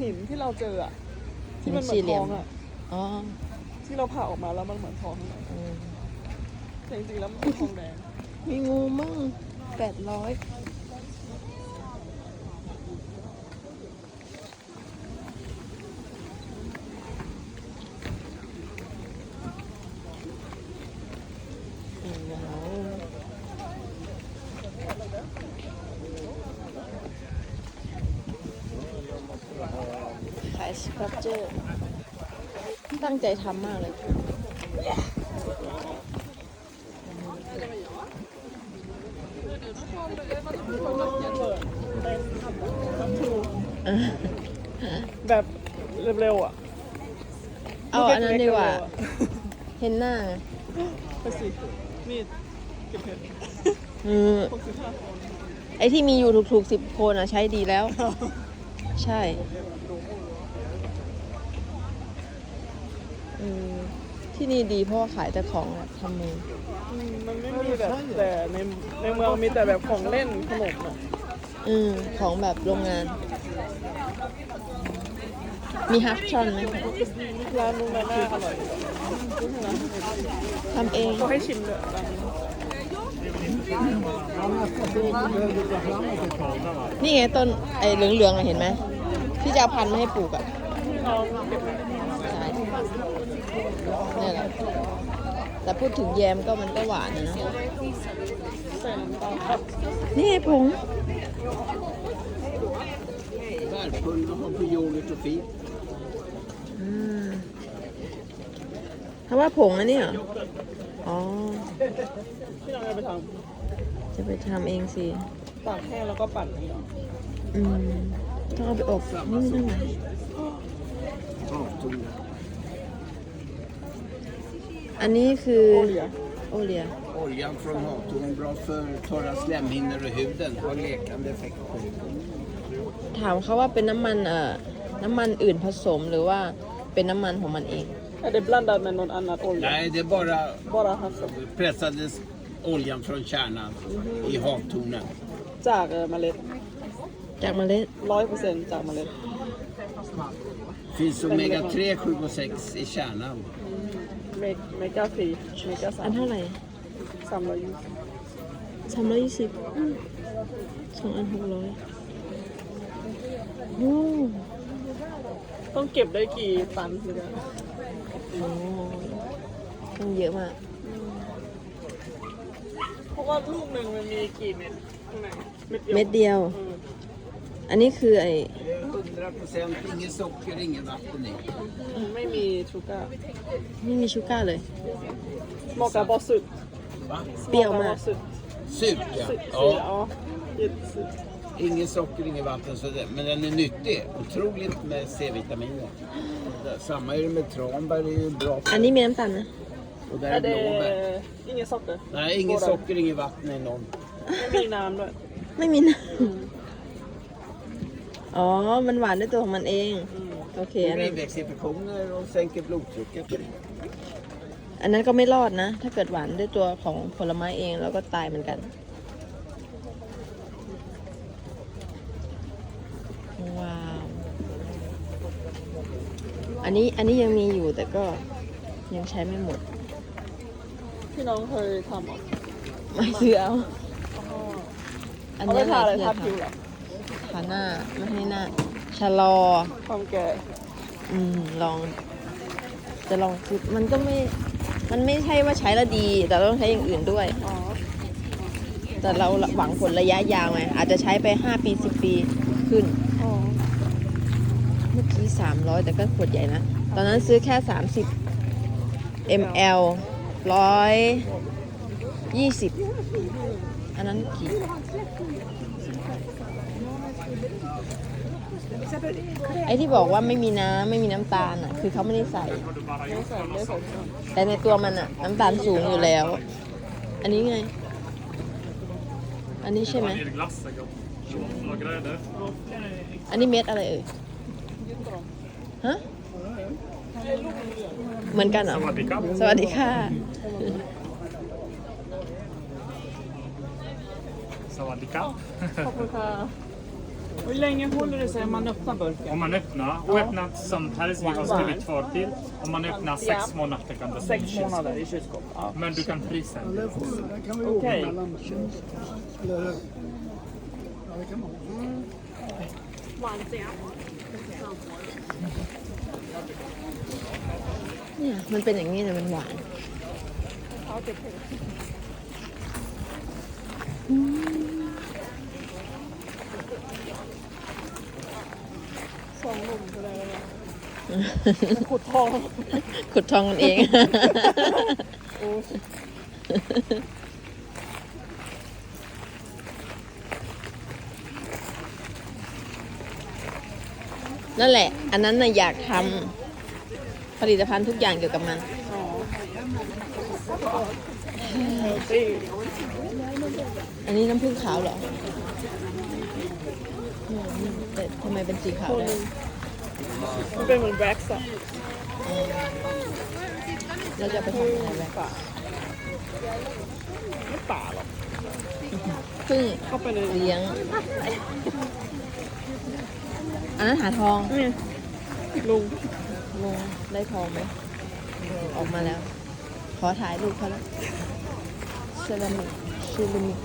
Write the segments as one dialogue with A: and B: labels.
A: หินที่เราเจออะที่มันเหมื
B: สี่
A: อน
B: เหลี่
A: ท
B: ย
A: อ
B: ม
A: งอะ
B: อ๋อ
A: ที่เราผ่าออกมาแล้วมันเหมือนทองข้างใน
B: อืม
A: แต่จริงๆแล้วมันเป็นทองแดง
B: มีงูมั่งแปดร้อยขายสครับเจอร์ ตั้งใจทำมากเลย
A: แบบเร็วๆอะ
B: เอาอันนั้นดีกว่า
A: เร็ๆอะ
B: เห็นหน้าไง
A: ไปสิมีดเก็บเห็ด
B: อืม
A: หกสิบห้า
B: ไอที่มีอยู่ถูกๆสิบคนอะใช้ดีแล้ว ใช่ เออที่นี่ดีเพราะว่าขายแต่ของแบบทำมือ
A: อืมมันไม่มีแบบแต่ในในเมืองมีแต่แบบของเล่นขนมอะ
B: อืมของแบบโรงงาน มีฮักชอนไหม
A: ร้านนู้นร้านหน้าอร่อยนะ
B: ทำเอง
A: เขาให้ชิมเลยร้านนี้
B: นี่ไงต้นไอ้เหลืองๆอะเห็นไหมที่จะเอาพันธุ์มาให้ปลูกอะ
A: น้องเก็บไว้
B: ใช่ นี่แหละแต่พูดถึงแยมก็มันก็หวานนะเนอะ
A: ใส่น้ำตาลครับ
B: นี่ไงผง
C: Världsfull och har på yoghurt och fint.
B: อืมถ้าว่าผงอันนี้เหรอ อ๋อ
A: ที่น้องเอาไปท
B: จะไปทำเองสิำ
A: ตากแห้งแล้วก็ปั่นอย่างเงี้ย
B: อืมต้องเอาไปอบนี่ไม่ต้องไหน
C: Avtoner.
B: อันนี้คือ
A: โอเลีย
B: โอเลีย
C: Oljan från havtorn bra för torra slemhinnor och huden och läkande effekt på huden.
B: ถามเขาว่าเป็นน้ำมันเอ่อน้ำมันอื่นผสมหรือว่าเป็นน้ำมันของมันเอง
A: Är det blandat med någon annat olja?
C: Nej, det är bara
A: Bara havsol
C: pressades oljan från kärnan i havtornen.
A: จากเอ่อเมล็ด
B: จากเมล็ด
A: ร้อยเปอร์เซ็นต์จากเมล็ด
C: finns omega 3, 7 och 6 i kärnan.
A: เมกเมกาฟรีเมกาสา
B: อั
A: ม
B: นเท่าไหร่
A: สามร้อยยี่สิบ
B: สามร้อยยี่สิบสองอันหกร้อยโอ้
A: ต้องเก็บได้กี่ตันถึงจะ
B: โหมันเยอะมาก
A: เพราะว่าลูกหนึ่งมันมีกี่เม็ดข้างในเม็ดเดียว
B: เม็ดเดียว
A: เออ
B: อันนี้คือไอ้
C: 100 procent, inget socker, inget vatten i.
A: ไม่มี ชูการ์
B: ไม่มีชูการ์เลย
A: เหมาะกับบอสสุด
C: Va?
B: เปรี้ยวมาก
A: สุด
C: Surt
A: สุด
C: ja.
A: สุด
C: ja.
A: อ๋อเย็ดสุด
C: Inget socker, inget vatten. Så det, men den är nyttig. Otroligt med C-vitaminer. Samma är det med tranbär, det är ju bra
B: อัน
C: för.
B: นี้มีน้ำตาลนะ
C: Och där
A: แต่
C: är
A: เด
C: blåbär.
A: อิงซอกเตอร์
C: Nej, inget socker, inget vatten i någon.
A: ไม่มีน้ำด้วย
B: ไม่มีน้ำอ๋อ มันหวานด้วยตัวของมันเองโอเคอันนั้น
C: Urinvägsinfektioner och sänker blodtrycket.
B: อันนั้นก็ไม่รอดนะ ถ้าเกิดหวานด้วยตัวของผลไม้เองแล้วก็ตายเหมือนกัน ว้าว อันนี้อันนี้ยังมีอยู่แต่ก็ยังใช้ไม่หมด
A: พี่น้องเคยทำเหรอ
B: ไม่ซื้อเอา อัน
A: เอาไป
B: นี้
A: ทาอะไร
B: ที่
A: ทา
B: จะ
A: ผิวเหรอ
B: ทาหน้าไม่ให้หน้า ชะลอ
A: ความแก่
B: อืมลอง จะลองคือมันก็ไม่ มันไม่ใช่ว่าใช้แล้วดี แต่เราต้องใช้อย่างอื่นด้วย
A: อ๋อ
B: แต่เราหวังผลระยะยาวไงอาจจะใช้ไป5ปี10ปีขึ้น
A: อ๋อ
B: เมื่อกี้300แต่ก็ขวดใหญ่นะ ตอนนั้นซื้อแค่30 ml ร้อยยี่สิบอันนั้นกี่ ไอที่บอกว่าไม่มีน้ำไม่มีน้ำตาลอะ คือเขาไม่ได้ใส่
A: ไม่ใส่ไม่ใส่
B: แต่ในตัวมันอะ น้ำตาลสูงอยู่แล้ว อันนี้ไง อันนี้ใช่ไหม
D: Vanilj glass är gott. Choklad och grädde.
B: อันนี้เม็ดอะไรเอ่ยฮะเหมือนกันเหรอ
D: สวัสดีครับ
B: สวัสดีค่ะ
D: Sawadee krap.
A: ขอบคุณค่ะ Hur länge håller det sig om man öppnar burken?
D: Om man öppnar och öppnar som här som vi har skrivit två till. Om man öppnar sex månader kan det
A: Sex månader i kylskåp. Ja.
D: Men du kan frysa den.
A: Okej.
E: Vansiga.
B: เนี่ยมันเป็นอย่างนี้แต่มันหวาน
A: ส ขุดทอง
B: ขุดทองกันเอง
A: โอ้
B: นั่นแหละ อันนั้นน่ะอยากทำผลิตภัณฑ์ทุกอย่างเกี่ยวกับมันอันนี้น้ำผึ้งขาวเหรอแต่ทำไมเป็นสีขาวได้
A: มันเป็นเหมือนแบล็กซ์อะ
B: เราจะเอาไปทำอะไรแบ
A: ป่าไม่ป่าหรอก
B: พึ่ง
A: เข้าไปเลย
B: เลี้ยง อันนั้นหาทอง
A: นี่ลุง
B: ลงได้ทองไหมออกมาแล้ว ขอถ่ายรูปเขาแล้วเซรามิกเซรามิก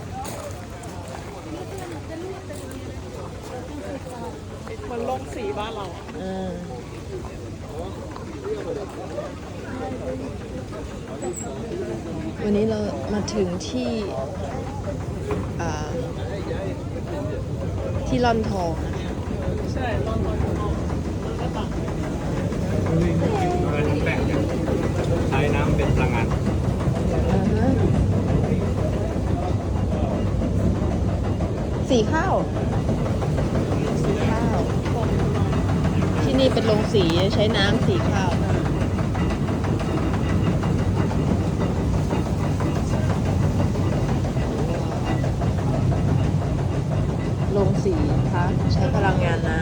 A: มันลง สีบ้านเราอะ
B: อ่าวันนี้เรามาถึงที่อ่าที่ล่อนทองนะคะ
A: ใช่ลอนลอนลอนก็ต่าง
D: แบ่งกันใช้น้ำเป็นพลังงาน
B: อ่าฮะสีข้าว สีข้าว ที่นี่เป็นโรงสีใช้น้ำสีข้าวโรงสีคะใช้พลังงานน้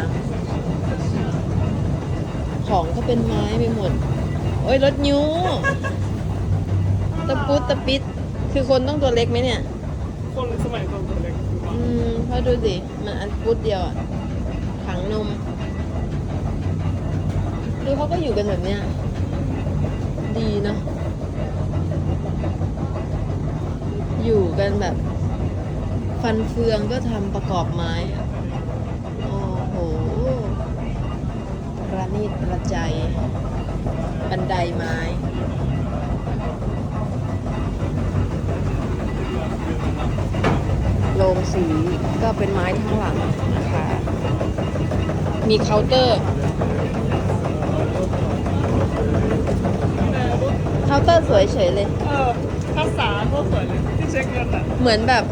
B: ำของก็เป็นไม้ไปหมด โอ้ยรถยูตะปุดตะปิด คือคนต้องตัวเล็กไหมเนี่ย
A: คนสมัยก่อนตัวเล็กคือว่า
B: อืมเพราะดูสิ มันอันปุดเดียวอะถังนม ดูเขาก็อยู่กันแบบเนี้ย ดีเนาะ อยู่กันแบบ ฟันเฟืองก็ทำประกอบไม้อะโอ้โหประณีตประใจ บันไดไม้โรงสีก็เป็นไม้ทั้งหลังนะคะ มีเคาน์เตอร์ เคาน์เตอร์สวยเฉยเลย
A: เออภาษาโคตรสวยเลยที่เช็คเงินอะ
B: เหมือนแบบ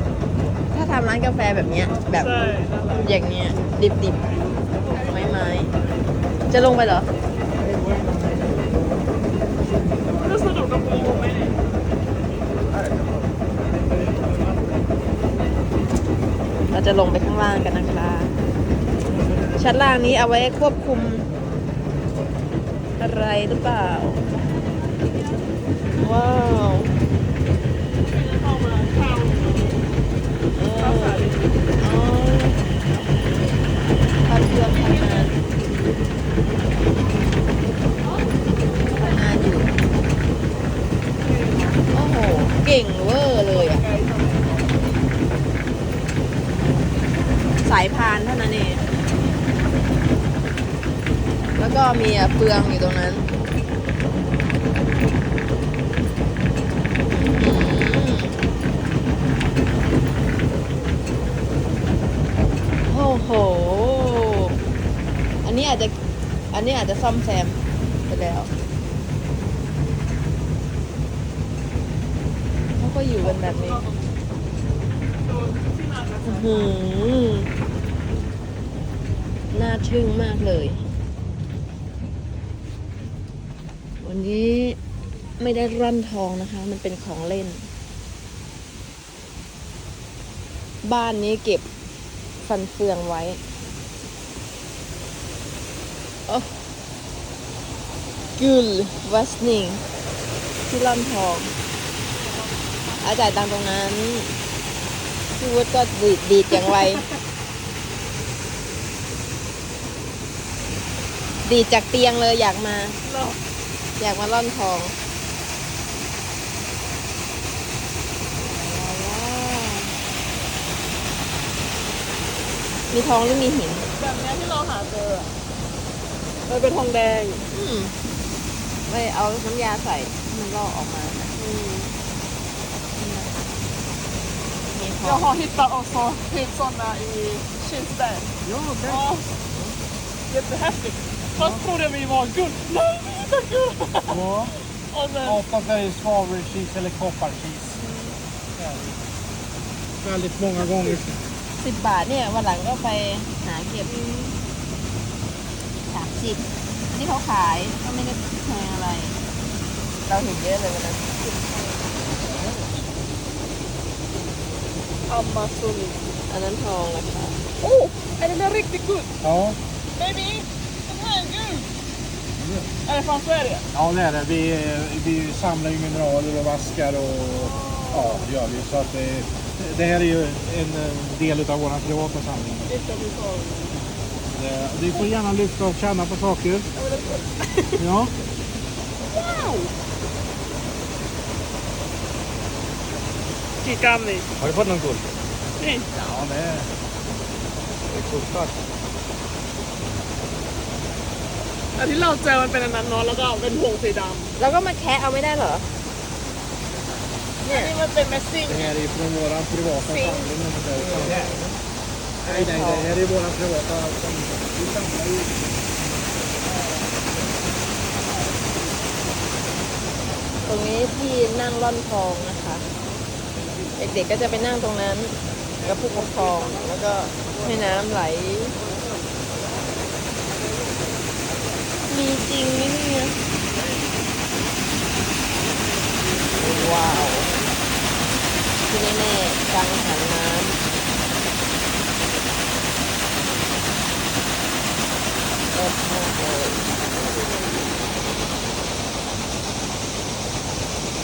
B: ถ้าทำร้านกาแฟแบบเนี้ยแบบ
A: ใช่นั่นแหละ
B: อย่างเงี้ยดิบดิบๆ ไม้ไม้ๆจะลงไปเหรอ
A: ก็สนุกกับปูไหมเนี่ย
B: เราจะลงไปข้างล่างกันนะคะ ชั้นล่างนี้เอาไว้ควบคุมอะไรหรือเปล่า ว้าว
A: เข้ามาเข้า
B: เอ
A: เข้า
B: อ
A: สาย
B: อ๋อทำเครื่องทำงานทำงานอยู่ โอ้โห เก่งเวอร์เลยอะสายพานเท่านั้นเอง แล้วก็มีเฟืองอยู่ตรงนั้น โห อันนี้อาจจะ อันนี้อาจจะซ่อมแซมไปแล้วเขาก็อยู่กันแบบนี้หือน่าทึ่งมากเลย วันนี้ไม่ได้ร่อนทองนะคะ มันเป็นของเล่น บ้านนี้เก็บ ฟันเฟืองไว้กุลวัสนิงที่ร่อนทอง อาจ่ายตังตรงนั้นพี่วุฒก็ดีดดีดอย่างไร ดีดจากเตียงเลยอยากมา
A: อ
B: ยากมาร่อนทอง มีทองหรือมีหิน
A: แบบเนี้ยที่เราหาเจออะมันเป็นทองแดง
B: อืมไม่เอาน้ำยาใส่ให้มันลอกออกมา
A: อืม
B: มีทอ
A: Jag
B: ง
A: har hittat också typ sådana i Kista.
C: Ja, okej.
A: Ja. Jättehäftigt. Först trodde vi var guld. Nej, vi hittade guld!
F: Ja,
A: Och sen,
F: oftast är det svavelkis eller kopparkis. Väldigt många gånger.
B: สิบบาทเนี่ยวันหลังก็ไปหาเก็บสามสิบอันนี้เขาขายก็ไม่ได้แพงอะไร เราเห็นเยอะเลยวันนั้น
A: Amazon.
B: อันนั้นทองราคา
A: Oh, är den där riktigt guld?
F: Ja,
A: Baby, den här är guld! Är det från Sverige?
F: ja det är det. Vi, vi samlar ju mineraler och vaskar och ja, det gör vi. Så att det, det här är ju en eh, del av vår privata samling.
A: Lite av Italien.
F: Det- Du får gärna lyfta och känna på saker. Ja.
A: Kika ni.
F: Har du fått någon guld?
A: Ni.
F: Ja, det är, det är coolt.
A: แต่ที่เราเจอมันเป็นอันนั้นเนาะแล้วก็เป็นพวงสีด
B: แล้วก็มาแคะเอาไม่ได้เหรอ ำ
A: อันนี้มันเป็นเมสซิ่ง
F: Det här är från vår privata
A: Fint.
F: samling. om man säger så. Nej, nej, det här är vår privata samling. Vi samlar ju
B: ตรงนี้ที่นั่งล่อนทองนะคะ เด็กๆก็จะไปนั่งตรงนั้นกับผู้ปกครองแล้วก็ให้น้ำไหล มีจริงไหมเนี่ยว้าว ที่แน่ๆกลางถังน้ำเลิเลย